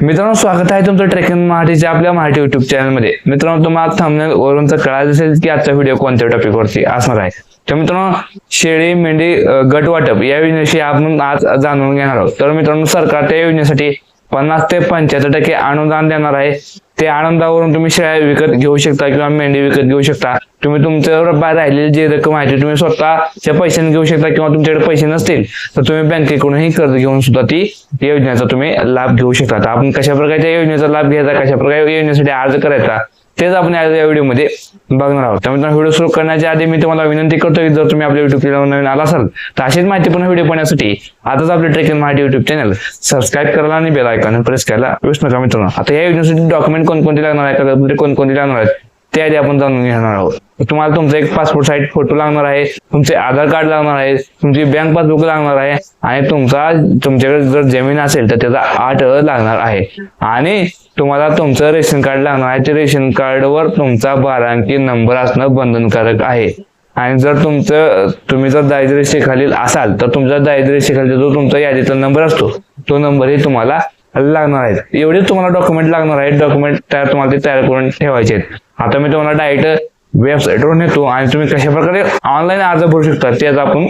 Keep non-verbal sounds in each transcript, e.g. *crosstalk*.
मित्रांनो स्वागत आहे तुमचं ट्रेकिंग मराठीच्या आपल्या मराठी युट्यूब चॅनलमध्ये मित्रांनो तुम्हाला थंबनेल वरून तर कळायचं असेल की आजचा व्हिडिओ कोणत्या टॉपिकवरती असणार आहे. तर मित्रांनो शेळी मेंढी गट वाटप या योजनेविषयी आपण आज जाणून घेणार आहोत. तर मित्रांनो सरकार त्या योजनेसाठी पन्नास ते पंच्याहत्तर टक्के अनुदान देणार आहे. ते आनंदावरून तुम्ही शेळ्या विकत घेऊ शकता किंवा मेंढी विकत घेऊ शकता. तुम्ही तुमच्यावर बाहेर राहिलेली जी रक्कम आहे ती तुम्ही स्वतःच्या पैशाने घेऊ शकता किंवा तुमच्याकडे पैसे नसतील तर तुम्ही बँकेकडूनही कर्ज घेऊन सुद्धा ती योजनेचा तुम्ही लाभ घेऊ शकता. आपण कशा प्रकारच्या योजनेचा लाभ घ्यायचा कशा प्रकारे योजनेसाठी अर्ज करायचा? तेच आपण आज या व्हिडिओमध्ये बघणार आहोत. तर मित्रांनो व्हिडिओ सुरू करण्याच्या आधी मी तुम्हाला विनंती करतो की जर तुम्ही आपल्या युट्यूब चॅनल नवीन आला असाल तर अशीच माहितीपूर्ण व्हिडिओ पाहण्यासाठी आताच आपले trekking Marathi YouTube channel subscribe करायला आणि बेल आयकॉन प्रेस करायला विसरू नका मित्रांनो. आता या योजनेसाठी डॉक्युमेंट कोणकोणते लागणार आहे कागदपत्रे कोणकोणते लागणार आहेत ते आधी आपण जाणून घेणार आहोत. तुम्हाला तुमचा एक पासपोर्ट साईज फोटो लागणार आहे तुमचे आधार कार्ड लागणार आहे तुमची बँक पासबुक लागणार आहे आणि तुमचा तुमच्याकडे जर जमीन असेल तर त्याचा आठ लागणार आहे. आणि तुम्हाला तुमचं रेशन कार्ड लागणार आहे. ते रेशन कार्डवर तुमचा बारा अंकी नंबर असणं बंधनकारक आहे. आणि जर तुमचं तुम्ही जर दारिद्र्यरेषेखालील असाल तर तुमचा दारिद्र्यरेषेखाली जो तुमचा यादीचा नंबर असतो तो नंबरही तुम्हाला लागणार आहेत एवढे तुम्हाला डॉक्युमेंट लागणार आहेत. डॉक्युमेंट तयार तुम्हाला ते तयार करून ठेवायचे आहेत. आता मी तुम्हाला डायरेक्ट वेबसाईटवर नेतो आणि तुम्ही कशा प्रकारे ऑनलाईन अर्ज भरू शकता ते आता आपण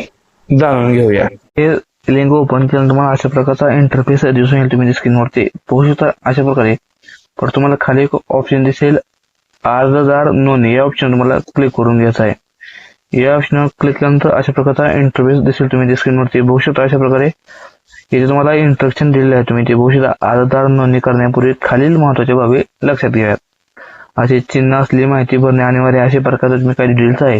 जाणून घेऊया. हे लिंक ओपन केल्यानंतर तुम्हाला अशा प्रकारचा इंटरफेस दिसून येईल. तुम्ही स्क्रीनवरती पोहू शकता अशा प्रकारे. पण तुम्हाला खाली एक ऑप्शन दिसेल. अर्जदार नोंदणी. या ऑप्शन तुम्हाला क्लिक करून घ्यायचा आहे. या ऑप्शनवर क्लिक केल्यानंतर अशा प्रकारचा इंटरफेस दिसेल. तुम्ही स्क्रीनवरती बघू शकता अशा प्रकारे. इथे तुम्हाला इंस्ट्रक्शन दिलेलं आहे तुम्ही ते बघू शकता. अर्जदार नोंदणी करण्यापूर्वी खालील महत्त्वाच्या बाबी लक्षात घ्याव्यात असे चिन्ह असली माहिती भरणे अनिवार्य अशा प्रकारे तुम्ही काही डिटेल्स आहे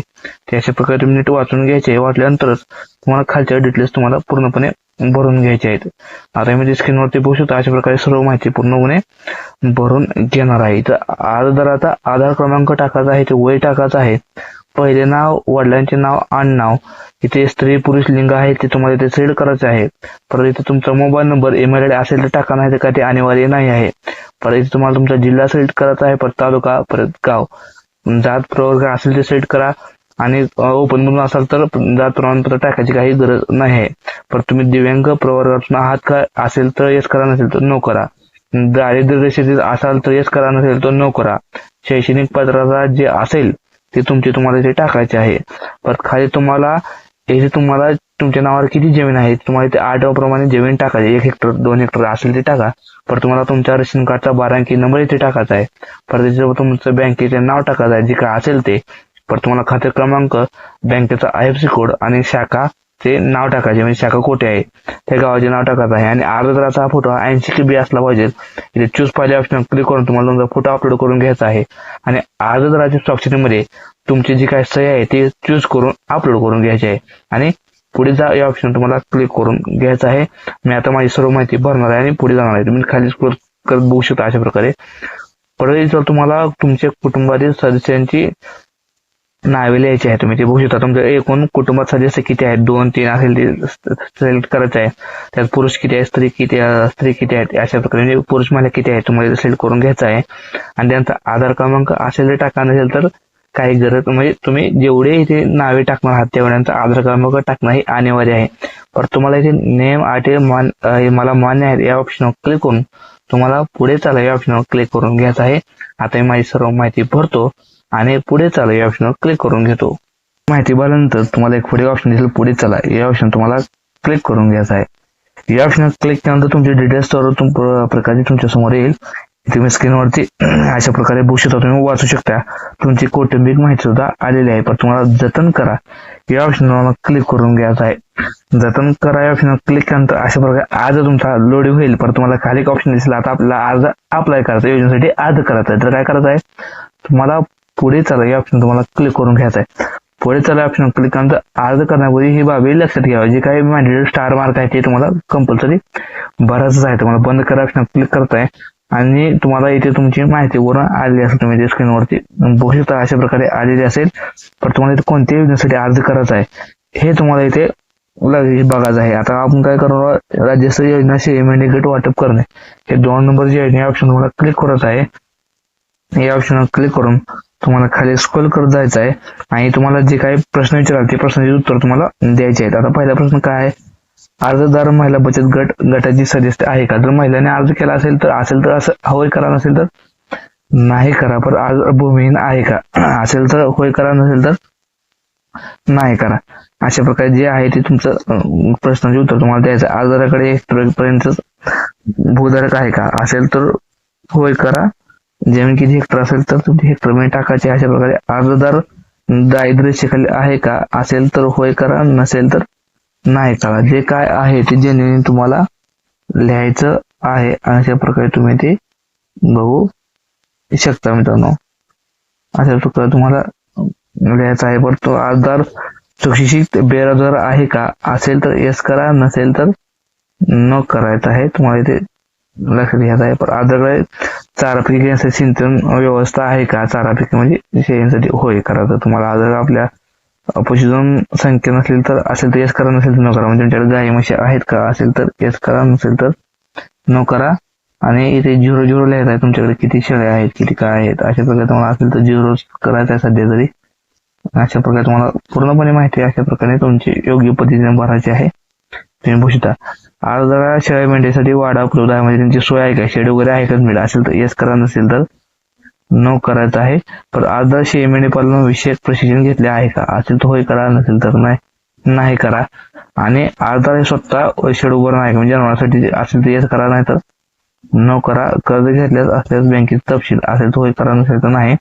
ते अशा प्रकारे तुम्ही नीट वाचून घ्यायचे. वाटल्यानंतरच तुम्हाला खालच्या डिटेल्स तुम्हाला पूर्णपणे भरून घ्यायचे आहेत. आता मी स्क्रीनवरती बघू शकतो अशा प्रकारे सर्व माहिती पूर्णपणे भरून घेणार आहे. तर इथं आता आधार क्रमांक टाकायचा आहे ते वय टाकायचं आहे. पहिले नाव वडिलांचे नाव आणि नाव. इथे स्त्री पुरुष लिंग आहे ते तुम्हाला इथे सेड करायचे आहे. परत इथे तुमचा मोबाईल नंबर ईमेल आयडी असेल तर टाका नाही तर काय ते अनिवार्य नाही आहे. परत इथे तुम्हाला तुमचा जिल्हा सिलेक्ट करायचा आहे परत तालुका परत गाव. जात प्रवर्ग असेल ते सिलेक्ट करा. आणि ओपन म्हणून असाल तर जात प्रमाणपत्र टाकायची काही गरज नाही आहे. परत तुम्ही दिव्यांग प्रवर्गातून आहात का असेल तर येस करा नसेल तर नो करा. दारिद्र्य रेषेतील असाल तर येस करा नसेल तर नो करा. शैक्षणिक पात्रता जे असेल ते तुमचे तुम्हाला इथे टाकायचे आहे. परत खाली तुम्हाला इथे तुम्हाला तुमच्या नावावर किती जमीन आहे तुम्हाला ते आठवाप्रमाणे प्रमाणे जमीन टाकायची एक हेक्टर दोन हेक्टर असेल ते टाका. परत तुम्हाला तुमच्या रेशन कार्डचा बारा अंकी नंबर इथे टाकायचा आहे. परत त्याच्यावर तुमचं बँकेचे नाव टाकायचं आहे जे काय असेल ते. परत तुम्हाला खाते क्रमांक बँकेचा आय एफ सी कोड आणि शाखा ते नाव टाकायचे म्हणजे शाखा कोठे आहे? त्या गावाचे नाव टाकायचं आहे. आणि अर्जदाराचा हा फोटो ऐंशी के बी असला पाहिजे. इथे चूज पाहिजे ऑप्शन क्लिक करून तुम्हाला तुमचा फोटो अपलोड करून घ्यायचा आहे. आणि अर्जदाराच्या सॉफ्टवेअरमध्ये तुमची जी काही सही आहे ती चूज करून अपलोड करून घ्यायची आहे. आणि पुढे जा या ऑप्शन तुम्हाला क्लिक करून घ्यायचं आहे. मी आता माझी सर्व माहिती भरणार आहे आणि पुढे जाणार आहे. तुम्ही खाली स्क्रोल करत बघू शकता अशा प्रकारे. परत जर तुम्हाला तुमच्या कुटुंबातील सदस्यांची नावे लिहायची आहे तुम्ही ते बघू शकता तुमच्या एकूण कुटुंबात सदस्य किती आहेत? दोन तीन असेल ते सिलेक्ट करायचं आहे. त्यात पुरुष किती आहे स्त्री किती स्त्री किती आहेत? अशा प्रकारे. म्हणजे पुरुष महिला किती आहे तुम्हाला सिलेक्ट करून घ्यायचं आहे. आणि त्यांचा आधार क्रमांक असेल तर टाका नसेल तर काही गरज म्हणजे तुम्ही जेवढे इथे नावे टाकणार आहात तेवढ्यांचा आधार क्रमांक टाकणं हे अनिवार्य आहे. पण तुम्हाला इथे नेम आटे मान मला मान्य आहेत. या ऑप्शनवर क्लिक करून तुम्हाला पुढे चाला या ऑप्शनवर क्लिक करून घ्यायचं आहे. आता मी माझी सर्व माहिती भरतो. आणि पुढे चला या ऑप्शनवर क्लिक करून घेतो. माहिती भरल्यानंतर तुम्हाला एक पुढे ऑप्शन दिसेल पुढे चला. या ऑप्शन तुम्हाला क्लिक करून घ्यायचं आहे. या ऑप्शनवर क्लिक केल्यानंतर तुमचे डिटेल्स तुम प्रकारचे तुमच्यासमोर येईल. तुम्ही स्क्रीनवरती *clears throat* अशा प्रकारे बघू शकता तुम्ही वाचू शकता. तुमची कौटुंबिक माहिती सुद्धा आलेली आहे पण तुम्हाला जतन करा. या ऑप्शनवर क्लिक करून घ्यायचं आहे. जतन करा या ऑप्शनवर क्लिक केल्यानंतर अशा प्रकारे आज तुमचा लोडिंग होईल पण तुम्हाला खाली एक ऑप्शन दिसला. आता आपल्याला अर्ज अप्लाय करायचा योजनेसाठी अर्ज करायचा आहे. तर काय करायचं आहे? तुम्हाला पुढे चला या ऑप्शन तुम्हाला क्लिक करून घ्यायचा आहे पुढे चला ऑप्शन क्लिक केल्यानंतर अर्ज करण्यापूर्वी ही बाबी लक्षात घ्यावा. जे काही मॅन्डेटरी स्टार मार्क आहे ते तुम्हाला कंपल्सरी भरायचंच आहे. तुम्हाला बंद करा ऑप्शन क्लिक करताय. आणि तुम्हाला इथे तुमची माहिती वरून आलेली असेल. तुम्ही स्क्रीनवरती बघू शकता अशा प्रकारे आलेली असेल. पण तुम्हाला इथे कोणत्याही योजनेसाठी अर्ज करायचा आहे हे तुम्हाला इथे बघायचं आहे. आता आपण काय करणार राज्यस्तरीय योजना शेअरमेंट गट वाटप करणे. हे दोन नंबर जे आहे ऑप्शन तुम्हाला क्लिक करत आहे. या ऑप्शनवर क्लिक करून तुम्हाला खाली स्क्रोल करत जायचं आहे आणि तुम्हाला जे काही प्रश्न विचाराल ते प्रश्नाचे उत्तर तुम्हाला द्यायचे आहेत. आता पहिला प्रश्न काय आहे? अर्जदार महिला बचत गट गटाची सदस्य आहे का? जर महिलाने अर्ज केला असेल तर असेल तर असं होय करा नसेल तर? नाही करा पण आज भूमिहीन आहे का? *clears throat* असेल तर होय करा नसेल तर नाही करा. अशा प्रकारे जे आहे ते तुमचं प्रश्नाचे उत्तर तुम्हाला द्यायचं आहे. अर्जदाराकडे एक पर्यंत भूधारक आहे का? असेल तर होय करा. जमीन किती हेक्टर असेल तर तुम्ही हेक्टरमध्ये म्हणजे टाकायचे अशा प्रकारे. अर्जदार दारिद्र्य आहे का असेल तर होय करा नसेल तर नाही करा. जे काय आहे ते जेन्युइन तुम्हाला लिहायचं आहे. अशा प्रकारे तुम्ही ते बघू शकता मित्रांनो. अशा प्रकारे तुम्हाला लिहायचं आहे. पण तो अर्जदार सुशिक्षित बेरोजगार आहे का असेल तर येस करा नसेल तर न करायचं आहे. तुम्हाला ते लक्ष द्यायचं आहे. पण अर्जदाराकडे चारा पीक घेण्यासाठी सिंचन व्यवस्था आहे का? चारा पीक म्हणजे शेळींसाठी होय करा. तर तुम्हाला जर आपल्या पशुधन संख्या नसेल तर असेल तर येस करा नसेल तर न करा. म्हणजे तुमच्याकडे गाई म्हशी आहेत का? असेल तर येस करा नसेल तर न करा. आणि इथे झिरो झिरो लिहायचं आहे. तुमच्याकडे किती शेळ्या आहेत किती काय आहेत? अशा प्रकारे तुम्हाला असेल तर झिरो करायचं आहे सध्या तरी. अशा प्रकारे तुम्हाला पूर्णपणे माहिती अशा प्रकारे तुमची योग्य पद्धतीने भरायची आहे. तुम्ही बघू शकता. अर्जदारा शेळ्या मेंढ्यासाठी वाडा उपलब्ध आहे. म्हणजे त्यांची सोय आहे का? शेड वगैरे आहे का मिळा असेल तर येस करा नसेल तर नो करायचं आहे. पण अर्धा शेळी मेंढी पालन विषयक प्रशिक्षण घेतले आहे का? असेल तर होय करा नसेल तर नाही नाही करा. आणि अर्धा हे स्वतः शेड उभं नाही म्हणजे जनावरांसाठी असेल तर येस करा नाही तर न करा. कर्ज घेतल्यास असल्यास बँकेत तपशील. असेल तर होय करा नसेल तर नाही.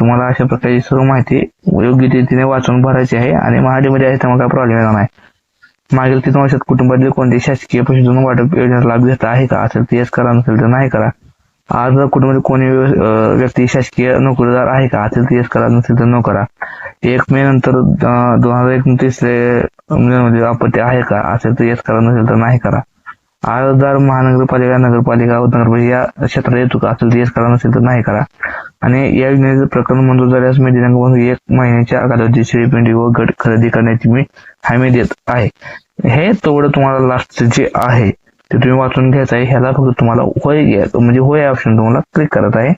तुम्हाला अशा प्रकारची सर्व माहिती योग्य रीतीने वाचून भरायची आहे. आणि महाडीमध्ये आहे त्यामुळे काय प्रॉब्लेम येणार नाही. मागील तीन वर्षात कुटुंबातील कोणते शासकीय पशुधन वाटप योजना लाभ घेत आहे का? असेल तर येस करा नसेल तर नाही करा. आज कुटुंबातील कोणी व्यक्ती शासकीय नोकरीदार आहे का? असेल तर येस करा नसेल तर न करा. एक मे नंतर दोन हजार एकोणतीसमध्ये आपत्ती आहे का? असेल तर येस करा नसेल तर नाही करा. अर्जदार महानगरपालिका नगरपालिका व नगरपालिका या क्षेत्रात येतो का? असेल तर येस करा नसेल तर नाही करा. आणि या योजनेचं प्रकरण मंजूर झाल्यास मी दिनांक एक महिन्याच्या कालावधी शेळी व गट खरेदी करण्याची मी हमी देत आहे. हे तेवढं तुम्हाला लास्ट जे आहे ते तुम्ही वाचून घ्यायचं आहे. ह्याला फक्त तुम्हाला होय घ्या म्हणजे होय ऑप्शन तुम्हाला क्लिक करत आहे.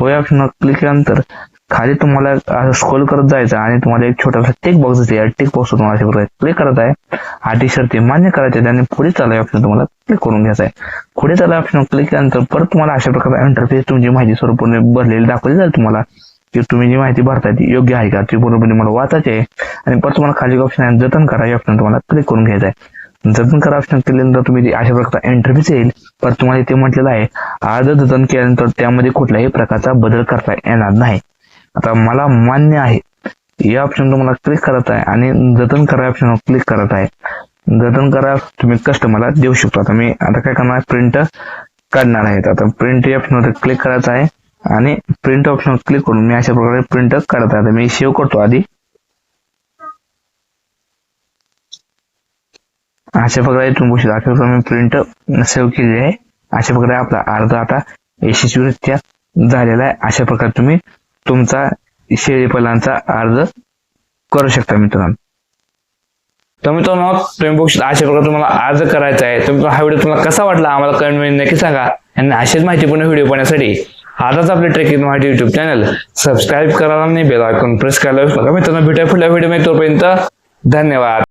होय ऑप्शन क्लिक केल्यानंतर खाली तुम्हाला असं स्क्रोल करत जायचं आणि तुम्हाला एक छोटासा टिक बॉक्स दिसते टिक बॉक्स तुम्हाला अशा प्रकारे क्लिक करत आहे. आठी शर्ती मान्य करायचे आणि पुढे चालाय ऑप्शन तुम्हाला क्लिक करून घ्यायचा आहे. पुढे चालाय ऑप्शन क्लिक केल्यानंतर परत तुम्हाला अशा प्रकारचा इंटरफेस तुमची माहिती स्वरूपाने भरलेली दाखवली जाईल तुम्हाला. की तुम्ही जी माहिती भरताय ती योग्य आहे का? ती पूर्णपणे मला वाचायची आहे. आणि परत तुम्हाला खाली ऑप्शन आहे. जतन करा. ऑप्शन तुम्हाला क्लिक करून घ्यायचा आहे. जतन करा ऑप्शन केल्यानंतर तुम्ही अशा प्रकारचा इंटरफेस येईल पर तुम्हाला इथे म्हटलेलं आहे. आज जतन केल्यानंतर त्यामध्ये कुठल्याही प्रकारचा बदल करता येणार नाही. आता मला मान्य आहे या ऑप्शन तुम्हाला क्लिक करत आहे आणि जतन करा ऑप्शन क्लिक करत आहे. जतन करा तुम्ही कस्टमरला देऊ शकतो. आता मी आता काय करणार प्रिंट काढणार आहे. आता प्रिंट या ऑप्शनवर क्लिक करायचं आहे आणि प्रिंट ऑप्शन क्लिक करून मी अशा प्रकारे प्रिंट काढत आहे. आता मी सेव्ह करतो आधी. अशा प्रकारे तुम्ही बघू शकता. अशा प्रकारे मी प्रिंट सेव्ह केलेली आहे. अशा प्रकारे आपला अर्ज आता यशस्वीरित्या झालेला आहे. अशा प्रकारे तुम्ही तुमचा शेळीपालनचा अर्ज करू शकता मित्रांनो. तर मित्रांनो तुम्ही बघू अशा प्रकारे तुम्हाला अर्ज करायचा आहे. तुम्ही हा व्हिडिओ तुम्हाला कसा वाटला आम्हाला कमेंटमध्ये नक्की सांगा. आणि अशीच माहितीपूर्ण व्हिडिओ पाहण्यासाठी आताच आपले ट्रेकिंग माहिती युट्यूब चॅनल सबस्क्राईब करायला आणि बेल आयकॉन प्रेस करायला मित्रांनो भेटूया पुढल्या व्हिडिओमध्ये तोपर्यंत धन्यवाद.